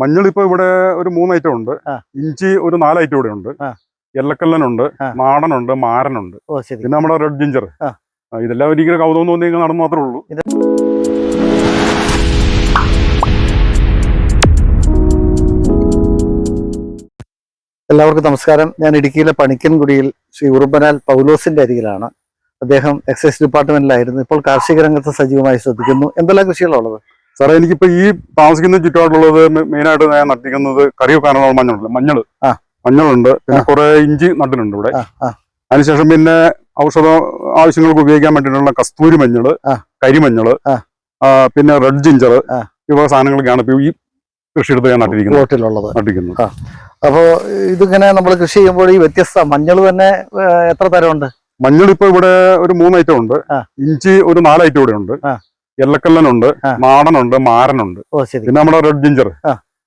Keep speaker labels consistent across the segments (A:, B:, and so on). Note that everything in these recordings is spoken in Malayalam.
A: മഞ്ഞൾ ഇപ്പൊ ഇവിടെ ഒരു മൂന്ന് ഐറ്റം ഉണ്ട്. ഇഞ്ചി ഒരു നാല് ഐറ്റം ഇവിടെ ഉണ്ട്. എല്ലക്കല്ലനുണ്ട്. നാടനുണ്ട് മാരനുണ്ട്. പിന്നെ നമ്മുടെ റെഡ് ജിഞ്ചർ ഇതെല്ലാം ഒരിക്കലും കൗതുകം തോന്നി നടന്നു മാത്രമേ ഉള്ളൂ.
B: എല്ലാവർക്കും നമസ്കാരം. ഞാൻ ഇടുക്കിയിലെ പണിക്കൻകുടിയിൽ ശ്രീ ഉറുമ്പനാൽ പൗലോസിന്റെ അരികിലാണ്. അദ്ദേഹം എക്സൈസ് ഡിപ്പാർട്ട്മെന്റിലായിരുന്നു ഇപ്പോൾ കാർഷിക രംഗത്ത് സജീവമായി ശ്രദ്ധിക്കുന്നു. എന്തെല്ലാം കൃഷികളുള്ളത്
A: സാറേ എനിക്കിപ്പോ ഈ താമസിക്കുന്ന ചുറ്റുപാടുള്ളത് മെയിനായിട്ട് ഞാൻ നട്ടിരിക്കുന്നത് കറി വെക്കാനുള്ള മഞ്ഞളുണ്ട്. മഞ്ഞൾ. മഞ്ഞളുണ്ട്. പിന്നെ. കുറെ ഇഞ്ചി നട്ടിട്ടുണ്ട് ഇവിടെ. അതിനുശേഷം പിന്നെ ഔഷധ ആവശ്യങ്ങൾക്ക് ഉപയോഗിക്കാൻ വേണ്ടിയിട്ടുള്ള കസ്തൂരി
B: മഞ്ഞൾ.
A: കരിമഞ്ഞൾ പിന്നെ റെഡ് ജിഞ്ചർ. ഇവ സാധനങ്ങളൊക്കെയാണ് ഇപ്പൊ ഈ കൃഷിയെടുത്ത് ഞാൻ നട്ടിരിക്കുന്നത്.
B: പ്ലോട്ടിലുള്ളത്.
A: നട്ടിരിക്കുന്നത്.
B: അപ്പോ ഇതിങ്ങനെ നമ്മൾ കൃഷി ചെയ്യുമ്പോൾ ഈ വ്യത്യസ്ത മഞ്ഞൾ തന്നെ എത്ര തരമുണ്ട്?
A: മഞ്ഞൾ ഇപ്പൊ ഇവിടെ ഒരു മൂന്ന് ഐറ്റം ഉണ്ട്. ഇഞ്ചി ഒരു നാല് ഐറ്റം ഇവിടെ ഉണ്ട്. എല്ലക്കല്ലനുണ്ട്. നാടനുണ്ട് മാരനുണ്ട്. പിന്നെ നമ്മുടെ റെഡ് ജിഞ്ചർ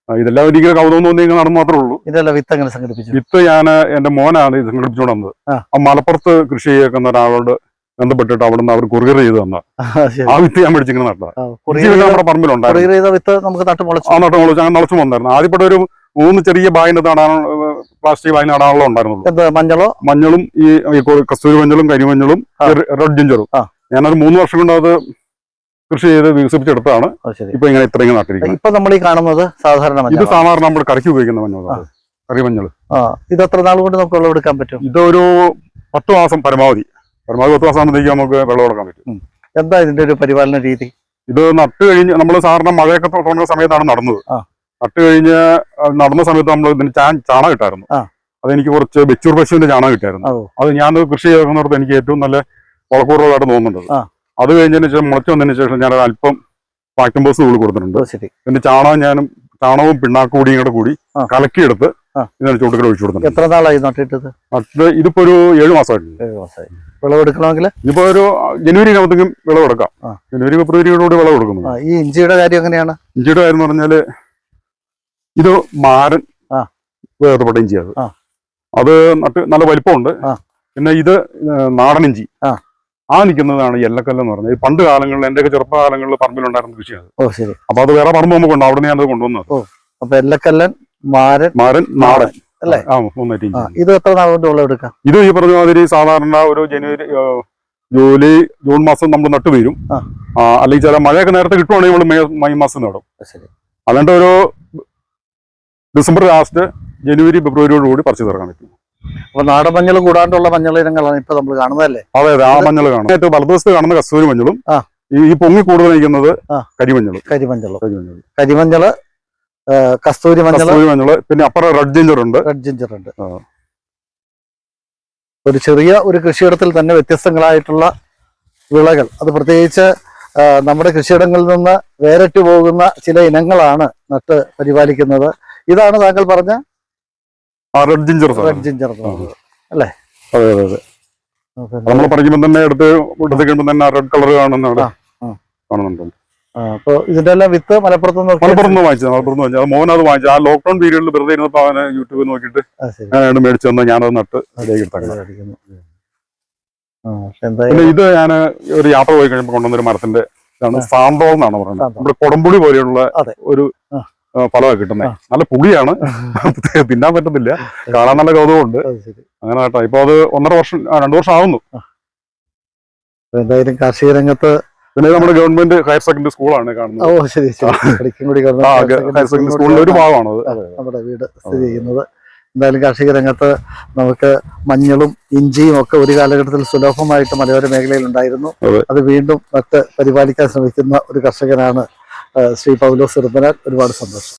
A: ഇതെല്ലാം ഒരിക്കലും കൗതുകം തോന്നി നടന്നു മാത്രമേ ഉള്ളൂ.
B: ഇതെല്ലാം വിത്ത് അങ്ങനെ സംഘടിപ്പിച്ചു?
A: വിത്ത് ഞാൻ എന്റെ മോനാണ് ഇത് സംഘടിപ്പിച്ചുകൊണ്ട് വന്നത്.
B: ആ.
A: മലപ്പുറത്ത് കൃഷി ചെയ്യുന്ന ഒരാളോട് ബന്ധപ്പെട്ടിട്ട് അവിടുന്ന് അവർ കൊറിയർ ചെയ്ത് തന്ന.
B: ആ,
A: വിത്ത് ഞാൻ മേടിച്ചിങ്ങനെ
B: നട്ടതാണ്
A: നമ്മുടെ പറമ്പിലുണ്ടായിരുന്നു ആ നട്ടം മുളച്ച്. അങ്ങനെ നിളച്ചു വന്നായിരുന്നു. ആദ്യപ്പെട്ട ഒരു മൂന്ന് ചെറിയ ബാഗിന്റെ നടാൻ പ്ലാസ്റ്റിക് ബാഗിന് നടാനുള്ള ഉണ്ടായിരുന്നുള്ളൂ.
B: മഞ്ഞളോ?
A: മഞ്ഞളും ഈ കസ്തൂരി മഞ്ഞളും കരിമഞ്ഞളും റെഡ് ജിഞ്ചറും. ഞാനൊരു മൂന്ന് വർഷം കൊണ്ട് അത് കൃഷി ചെയ്ത് വികസിപ്പിച്ചെടുത്താണ് ഇപ്പൊ ഇങ്ങനെ ഇത്രയും നട്ടിരിക്കുന്നത്
B: ഇപ്പൊ നമ്മൾ ഈ കാണുന്നത് സാധാരണ
A: ഇത് സാധാരണ നമ്മൾ കറിക്ക് ഉപയോഗിക്കുന്ന മഞ്ഞൾ കറി മഞ്ഞൾ.
B: ആ. ഇത് എത്ര നാൾ കൊണ്ട് നമുക്ക് വിളവെടുക്കാൻ പറ്റും?
A: ഇതൊരു പത്ത് മാസം പരമാവധി. പരമാവധി പത്ത് മാസം ആകുമ്പോഴത്തേക്ക് നമുക്ക് വെള്ളം കൊടുക്കാൻ പറ്റും.
B: എന്താ ഇതിന്റെ ഒരു പരിപാലന രീതി?
A: ഇത് നട്ട് കഴിഞ്ഞ് നമ്മൾ സാധാരണ മഴയൊക്കെ തുടങ്ങുന്ന സമയത്താണ് നടന്നത്. നട്ട് കഴിഞ്ഞ് നടന്ന സമയത്ത് നമ്മൾ ഇതിന് ചാണ ചാണകം ഇട്ടായിരുന്നു.
B: ആ.
A: അതെനിക്ക് കുറച്ച് ബെച്ചൂർ പശുവിന്റെ ചാണകം
B: കിട്ടായിരുന്നു
A: അത് ഞാൻ കൃഷി ചെയ്യുന്നിടത്ത് എനിക്ക് ഏറ്റവും നല്ല വളക്കൂറുകളായിട്ട് തോന്നുന്നുണ്ട്. അത് കഴിഞ്ഞതിന് ശേഷം മുളച്ചു വന്നതിന് ശേഷം ഞാൻ അല്പം ഫാക്ടംബോസ് കൂടി കൊടുത്തിട്ടുണ്ട്.
B: ശരി.
A: പിന്നെ ചാണകം ഞാനും ചാണകവും പിണ്ണാക്കും കൂടിയും കൂടെ കൂടി. കലക്കിയെടുത്ത്
B: ആ.
A: ഇതിന് ചൂട്ടുകൾ ഒഴിച്ചു കൊടുത്തിട്ടുണ്ട്.
B: എത്ര നാളായി നട്ടിട്ടത്?
A: അത് ഇതിപ്പോ ഒരു ഏഴു മാസമായിട്ടുണ്ട്.
B: ഏഴ് മാസമായി. വിളവെടുക്കണമെങ്കിൽ
A: ഇതിപ്പോ ഒരു ജനുവരി ആകുമ്പോഴത്തേക്കും വിളവെടുക്കാം. ജനുവരി ഫെബ്രുവരിയോടുകൂടി വിളവെടുക്കുന്നു
B: ഈ ഇഞ്ചിയുടെ കാര്യം എങ്ങനെയാണ്?
A: ഇഞ്ചിയുടെ കാര്യം എന്ന് പറഞ്ഞാൽ ഇത് മാരൻ. വേർപെട്ട ഇഞ്ചി അത് നട്ട് നല്ല വലിപ്പമുണ്ട്. പിന്നെ ഇത് നാടൻ ഇഞ്ചി.
B: ആ.
A: നിൽക്കുന്നതാണ് എല്ലക്കല്ല് എന്ന് പറഞ്ഞത്. പണ്ട് കാലങ്ങളിൽ എന്റെയൊക്കെ ചെറുപ്പകാലങ്ങളിൽ പറമ്പിലുണ്ടായിരുന്ന കൃഷിയാണ്
B: ഓ ശരി.
A: അപ്പൊ അത് വേറെ പറമ്പ് നമുക്കുണ്ട് അവിടെ ഞാൻ അത് കൊണ്ടുവന്നത്.
B: അപ്പൊ എല്ലക്കല്ലൻ മാരൻ
A: മാരൻ നാടൻ.
B: അല്ലേ?
A: ആ
B: ഇത് എത്ര നാൾ കൊണ്ട് വിളവെടുക്കാം
A: ഇത് ഈ പറഞ്ഞ മാതിരി സാധാരണ ഒരു ജനുവരി ജൂലൈ ജൂൺ മാസം നമ്മൾ നട്ടു തീരും.
B: ആ,
A: അല്ലെങ്കിൽ ചില മഴയൊക്കെ നേരത്തെ കിട്ടുവാണെങ്കിൽ നമ്മൾ മെയ് മെയ് മാസം നടും. അല്ലാണ്ട് ഒരു ഡിസംബർ ലാസ്റ്റ് ജനുവരി ഫെബ്രുവരിയോടുകൂടി പറിച്ചു തീർക്കാൻ പറ്റും.
B: അപ്പൊ നാടൻ മഞ്ഞൾ കൂടാണ്ടുള്ള മഞ്ഞൾ ഇനങ്ങളാണ് ഇപ്പൊ നമ്മൾ കാണുന്നതല്ലേ?
A: അതെ അതെ ആ മഞ്ഞൾ കാണും. ഏറ്റവും വലതുവശത്ത് കാണുന്ന കസ്തൂരി മഞ്ഞളും ഈ പൊങ്ങി കൂടുതൽ നിൽക്കുന്നത്
B: ആ.
A: കരിമഞ്ഞളും.
B: കരിമഞ്ഞളും.
A: കരിമഞ്ഞൾ
B: കരിമഞ്ഞൾ കസ്തൂരി മഞ്ഞൾ.
A: കസ്തൂരി മഞ്ഞൾ പിന്നെ അപ്പുറം റെഡ് ജിഞ്ചർ ഉണ്ട്.
B: റെഡ് ജിഞ്ചർ ഉണ്ട്. ഒരു ചെറിയ ഒരു കൃഷിയിടത്തിൽ തന്നെ വ്യത്യസ്തങ്ങളായിട്ടുള്ള വിളകൾ. അത് പ്രത്യേകിച്ച് നമ്മുടെ കൃഷിയിടങ്ങളിൽ നിന്ന് വേറിട്ട് പോകുന്ന ചില ഇനങ്ങളാണ് നട്ട് പരിപാലിക്കുന്നത്. ഇതാണ് താങ്കൾ പറഞ്ഞ
A: റെഡ് ജിഞ്ചർ
B: റെഡ് ജിഞ്ചർ പറയുന്നത്.
A: അതെ അതെ അതെ. നമ്മൾ പറിക്കുമ്പോൾ തന്നെ എടുത്ത് എടുത്ത് കഴിയുമ്പോൾ തന്നെ റെഡ് കളർ കാണുന്നുണ്ട്. കാണുന്നുണ്ട്
B: അപ്പൊ ഇതിന്റെ എല്ലാം വിത്ത് മലപ്പുറത്ത്
A: മലപ്പുറത്ത് നിന്ന് വാങ്ങിച്ചത് മലപ്പുറത്ത് വാങ്ങിച്ചത്. അത് മോൻ അത് വാങ്ങിച്ചത്. ആ ലോക്ക്ഡൌൺ പീരീഡിൽ വെറുതെ ഇരുന്നപ്പോ അവനെ യൂട്യൂബിൽ നോക്കിയിട്ട്. ഞാനാണ് മേടിച്ചു തന്നത് ഞാനത് നട്ട് അതിലേക്ക്
B: എന്തായാലും
A: പിന്നെ ഇത് ഞാൻ ഒരു യാത്ര പോയി കഴിഞ്ഞപ്പോൾ കൊണ്ടുവന്നൊരു മരത്തിന്റെ ഇതാണ് സാന്തോൾ എന്നാണ് പറയുന്നത്. നമ്മുടെ കൊടംപുളി പോലെയുള്ള ഒരു ഫലമാണ് കിട്ടുന്നത് നല്ല പുളിയാണ്. തിന്നാൻ പറ്റുന്നില്ല. കാണാൻ നല്ല കൗതുകമുണ്ട്. അങ്ങനെ കേട്ടോ. ഇപ്പൊ അത് ഒന്നര വർഷം രണ്ടു വർഷം ആവുന്നു.
B: എന്തായാലും കാർഷിക രംഗത്ത്
A: പിന്നെ നമ്മുടെ ഗവൺമെന്റ് ഹയർ സെക്കൻഡറി സ്കൂളാണ്
B: ഓ
A: കാണുന്നത്
B: ശരി. ശരി
A: ഹയർ സെക്കൻഡറി സ്കൂളിലെ ഒരു ഭാഗമാണ്
B: നമ്മുടെ വീട് സ്ഥിതി ചെയ്യുന്നത്. എന്തായാലും കാർഷിക രംഗത്ത് നമുക്ക് മഞ്ഞളും ഇഞ്ചിയും ഒക്കെ ഒരു കാലഘട്ടത്തിൽ സുലഭമായിട്ട് മലയോര മേഖലയിൽ ഉണ്ടായിരുന്നു.
A: അത്.
B: വീണ്ടും നട്ട് പരിപാലിക്കാൻ ശ്രമിക്കുന്ന ഒരു കർഷകനാണ് ശ്രീ പൗലോസ് ഇറുമ്പനാൽ ഒരുപാട് സന്തോഷം.